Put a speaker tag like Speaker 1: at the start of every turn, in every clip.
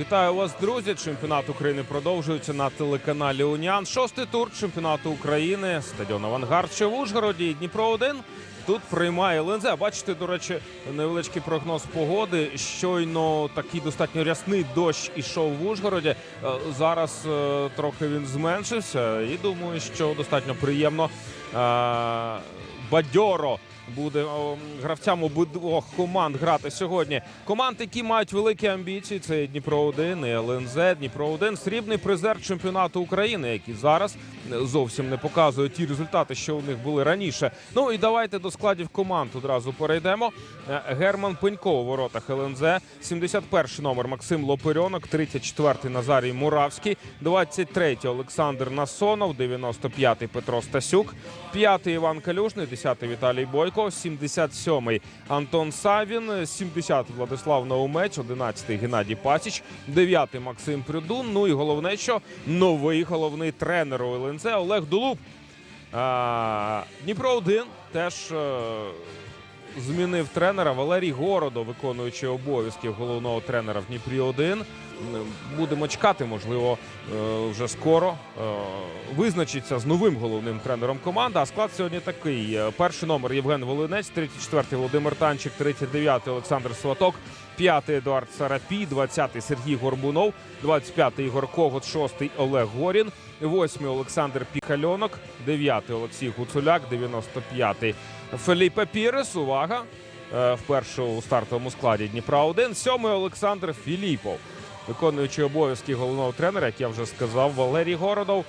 Speaker 1: Вітаю вас, друзі! Чемпіонат України продовжується на телеканалі Уніан. Шостий тур чемпіонату України. Стадіон Авангард ще в Ужгороді. Дніпро 1 Тут приймає ЛНЗ. Бачите, до речі, невеличкий прогноз погоди. Щойно такий достатньо рясний дощ ішов в Ужгороді. Е, Зараз е, трохи він зменшився, і думаю, що достатньо приємно е, бадьоро буде гравцям обидвох команд грати сьогодні. Команд, які мають великі амбіції, це Дніпро 1 і ЛНЗ. Дніпро 1 срібний призер чемпіонату України, який зараз зовсім не показує ті результати, що у них були раніше. Ну і давайте до складів команд одразу перейдемо. Е, Герман Пенько у воротах ЛНЗ, 71 номер Максим Лоперьонок, 34-й Назарій Муравський, 23-й Олександр Насонов, 95-й Петро Стасюк, 5-й Іван Калюжний, 10-й Віталій Бойко, 77-й Антон Савін, 70-й Владислав Наумець, 11-й Геннадій Пасіч, 9-й Максим Прюдун. Ну і головне, що новий головний тренер у ЛНЗ Олег Дулуб. Дніпро 1 теж е, змінив тренера Валерій Городо, виконуючи обов'язків головного тренера в Дніпрі 1 Будемо чекати, можливо, е, вже скоро е, визначиться з новим головним тренером команди. А склад сьогодні такий: перший номер Євген Волинець, 34-й Володимир Танчик, 39-й Олександр Сваток, 5-й Едуард Сарапій, 20-й Сергій Горбунов, 25-й Ігор Когот, 6-й Олег Горін, 8-й Олександр Піхальонок, 9-й Олексій Гуцуляк, 95-й Феліпе Пірес. Увага! Е, Вперше у стартовому складі Дніпра 1 сьомий Олександр Філіпов, виконуючий обов'язки головного тренера, як я вже сказав, Валерій Городов.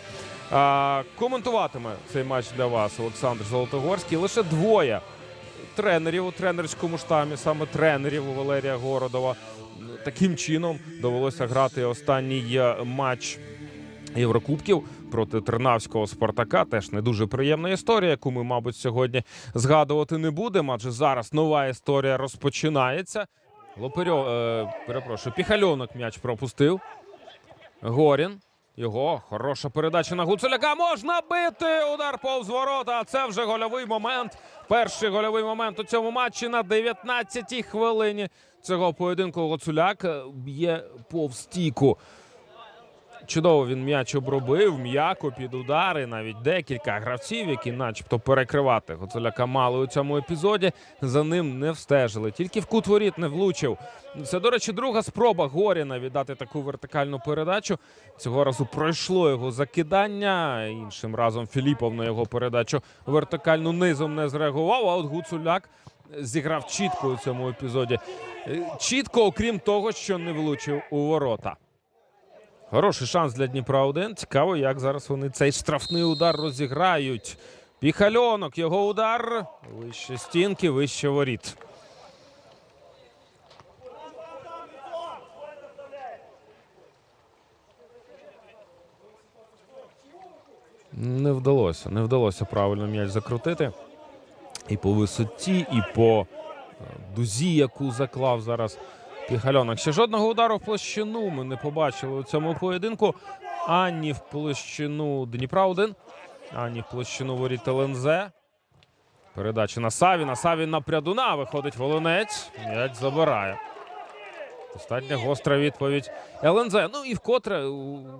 Speaker 1: А, коментуватиме цей матч для вас Олександр Золотогорський. Лише двоє тренерів у тренерському штамі, саме тренерів у Валерія Городова. Таким чином довелося грати останній е, матч Єврокубків проти Тернавського Спартака. Теж не дуже приємна історія, яку ми, мабуть, сьогодні згадувати не будемо. Адже зараз нова історія розпочинається. Лоперьо, е, перепрошую, Піхальонок м'яч пропустив. Горін. Його хороша передача на Гуцуляка. Можна бити. Удар повз ворота. Це вже гольовий момент. Перший гольовий момент у цьому матчі на 19-й хвилині цього поєдинку. Гуцуляк б'є повз стійку. Чудово він м'яч обробив, м'яко під удари. Навіть декілька гравців, які, начебто, перекривати Гуцуляка мали у цьому епізоді. За ним не встежили. Тільки в кут воріт не влучив. Це, до речі, друга спроба Горіна віддати таку вертикальну передачу. Цього разу пройшло його закидання. Іншим разом Філіпов на його передачу вертикальну низом не зреагував. А от Гуцуляк зіграв чітко у цьому епізоді. Е, Чітко, окрім того, що не влучив у ворота. Хороший шанс для Дніпра 1. Цікаво, як зараз вони цей штрафний удар розіграють. Піхальонок, його удар. Вище стінки, вище воріт. Не вдалося. Не вдалося правильно м'яч закрутити. І по висоті, і по е, дузі, яку заклав зараз Піхальонок. Ще жодного удару в площину ми не побачили у цьому поєдинку. Ані в площину Дніпра 1, ані в площину воріт ЛНЗ. Передача на Савіна. Савін на прядуна. Виходить Волонець. М'яч забирає. Достатньо гостра відповідь ЛНЗ. Ну і вкотре,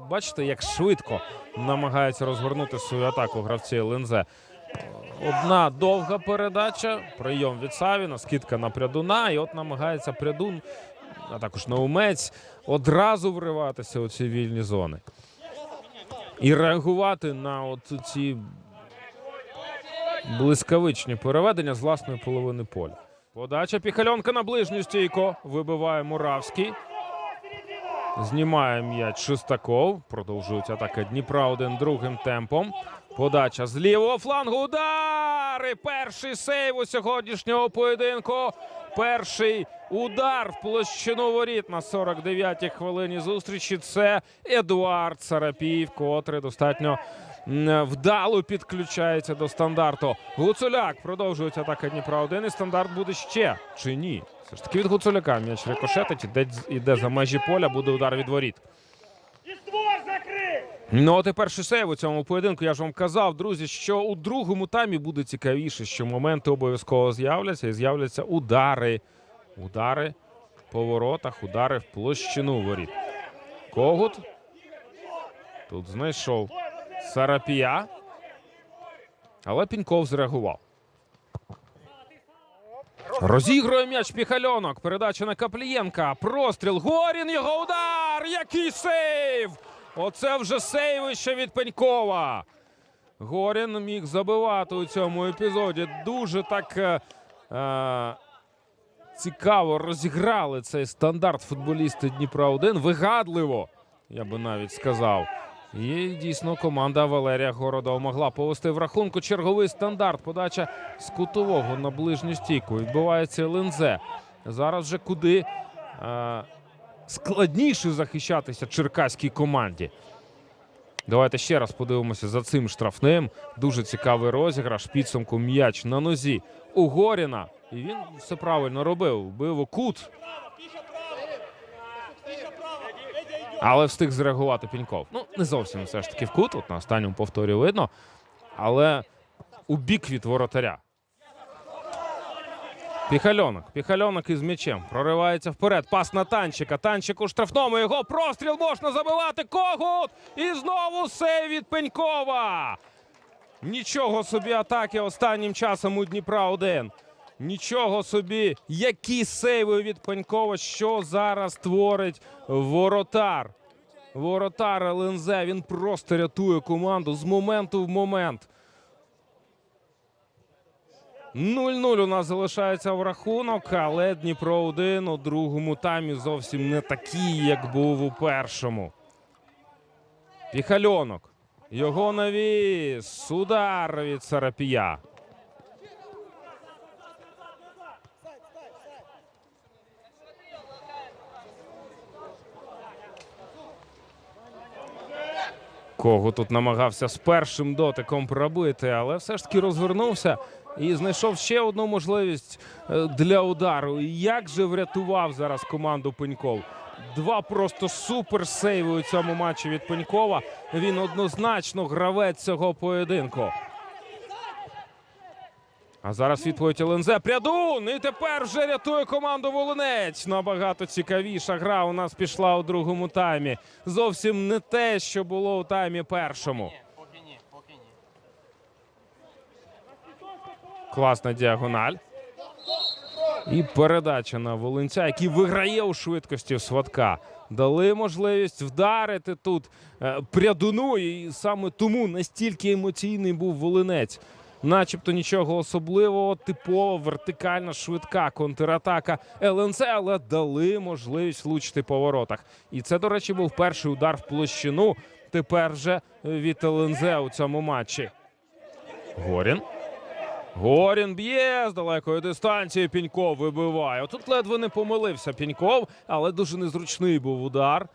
Speaker 1: бачите, як швидко намагаються розгорнути свою атаку гравці ЛНЗ. Одна довга передача, прийом від Савіна, скидка на прядуна, і от намагається прядун, а також наумець, одразу вриватися у ці вільні зони. І реагувати на от ці блискавичні переведення з власної половини поля. Подача Піхальонка на ближню стійку. Вибиває Муравський. Знімає м'яч Шестаков. Продовжують атака Дніпра один другим темпом. Подача з лівого флангу. Удар! І Перший сейв у сьогоднішнього поєдинку. Перший удар в площину воріт на 49-й хвилині зустрічі. Це Едуард Сарапів, котрий достатньо вдало підключається до стандарту. Гуцуляк продовжується атака Дніпра 1 І стандарт буде ще чи ні? Все ж таки від Гуцуляка м'яч рикошетить, іде, іде за межі поля, буде удар від воріт. Ну, от і перший у цьому поєдинку. Я ж вам казав, друзі, що у другому таймі буде цікавіше, що моменти обов'язково з'являться і з'являться удари. Удари по воротах, удари в площину воріт. Когут. Тут знайшов Сарапія. Але Піньков зреагував. Розігрує м'яч Піхальонок. Передача на Каплієнка. Простріл. Горін його удар. Який сейв! Оце вже сейвище від Пенькова. Горін міг забивати у цьому епізоді. Дуже так е, е, цікаво розіграли цей стандарт футболісти Дніпра 1 Вигадливо, я би навіть сказав. І дійсно команда Валерія Городова могла повести в рахунку черговий стандарт. Подача з кутового на ближню стійку. Відбувається Лензе. Зараз же куди е, складніше захищатися черкаській команді. Давайте ще раз подивимося за цим штрафним. Дуже цікавий розіграш. Підсумку м'яч на нозі у Горіна. І він все правильно робив. Бив у кут. Але встиг зреагувати Піньков. Ну, не зовсім все ж таки в кут. От на останньому повторі видно. Але у бік від воротаря. Піхальонок. Піхальонок із м'ячем. Проривається вперед. Пас на танчика. Танчик у штрафному. Його простріл можна забивати. Когут! І знову сейв від Пенькова. Нічого собі атаки останнім часом у Дніпра 1. Нічого собі, які сейви від Пенькова, що зараз творить воротар. Воротар ЛНЗ. Він просто рятує команду з моменту в момент. 0-0 у нас залишається в рахунок, але Дніпро 1 у другому таймі зовсім не такий, як був у першому. Піхальонок. Його навіс. Удар від Сарапія. Кого тут намагався з першим дотиком пробити, але все ж таки розвернувся і знайшов ще одну можливість е, для удару. Як же врятував зараз команду Пеньков? Два просто супер сейви у цьому матчі від Пенькова. Він однозначно гравець цього поєдинку. А зараз відповідь ЛНЗ. Прядун! І тепер вже рятує команду Волинець. Набагато цікавіша гра у нас пішла у другому таймі. Зовсім не те, що було у таймі першому.
Speaker 2: Поки ні, поки ні.
Speaker 1: Класна діагональ. І передача на Волинця, який виграє у швидкості сватка. Дали можливість вдарити тут е, прядуну, і саме тому настільки емоційний був Волинець. Начебто нічого особливого, типова вертикальна швидка контратака ЛНЦ, але дали можливість влучити по воротах. І це, до речі, був перший удар в площину. Тепер же від ЛНЗ у цьому матчі. Горін. Горін б'є з далекої дистанції. Піньков вибиває. Тут ледве не помилився Піньков, але дуже незручний був удар.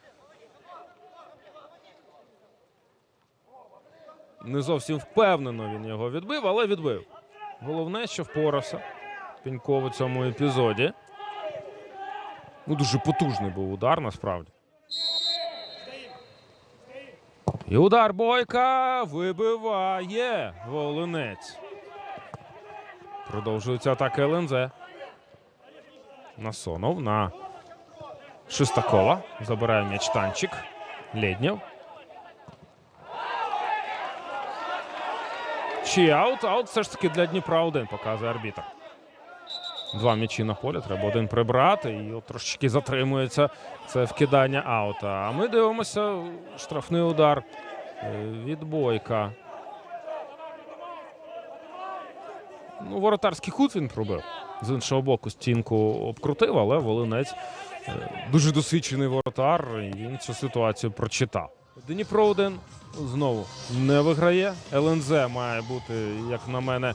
Speaker 1: Не зовсім впевнено він його відбив, але відбив. Головне, що впорався Піньков у цьому епізоді. Ну, дуже потужний був удар, насправді. І удар Бойка вибиває Волинець. Продовжується атака ЛНЗ. Насонов на Шестакова. Забирає м'яч танчик. Леднєв. Чи аут? Аут все ж таки для Дніпра один показує арбітр. Два м'ячі на полі. Треба один прибрати. І от трошечки затримується це вкидання аута. А ми дивимося штрафний удар е, від Бойка. Ну, воротарський кут він пробив. З іншого боку стінку обкрутив, але Волинець е, дуже досвідчений воротар. І він цю ситуацію прочитав. Дніпро один знову не виграє. ЛНЗ має бути, як на мене,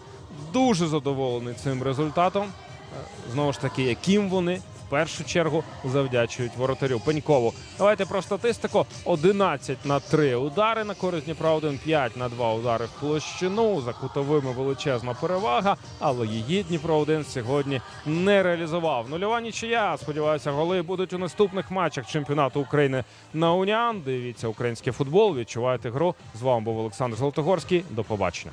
Speaker 1: дуже задоволений цим результатом. Е, Знову ж таки, яким вони першу чергу завдячують воротарю Пенькову. Давайте про статистику: 11 на 3 удари на користь Дніпра 1, 5 на 2 удари в площину. За кутовими величезна перевага, але її Дніпро 1 сьогодні не реалізував. Нульова нічия. Сподіваюся, голи будуть у наступних матчах чемпіонату України на Уніан. Дивіться український футбол. Відчувайте гру. З вами був Олександр Золотогорський. До побачення.